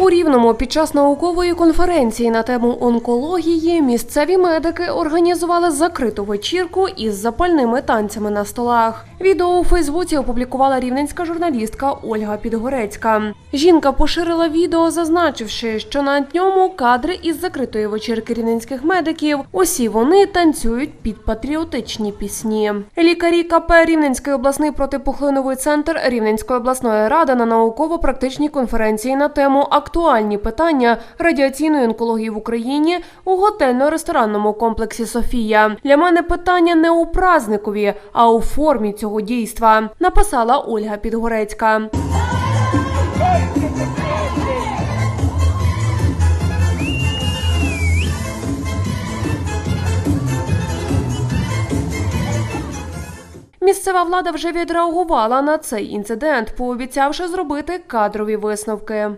У Рівному під час наукової конференції на тему онкології місцеві медики організували закриту вечірку із запальними танцями на столах. Відео у Фейсбуці опублікувала рівненська журналістка Ольга Підгорецька. Жінка поширила відео, зазначивши, що на ньому кадри із закритої вечірки рівненських медиків. Усі вони танцюють під патріотичні пісні. Лікарі КП Рівненський обласний протипухлиновий центр Рівненської обласної ради на науково-практичній конференції на тему актуальні питання радіаційної онкології в Україні у готельно-ресторанному комплексі Софія. Для мене питання не у празникові, а у формі цього дійства, написала Ольга Підгорецька. Місцева влада вже відреагувала на цей інцидент, пообіцявши зробити кадрові висновки.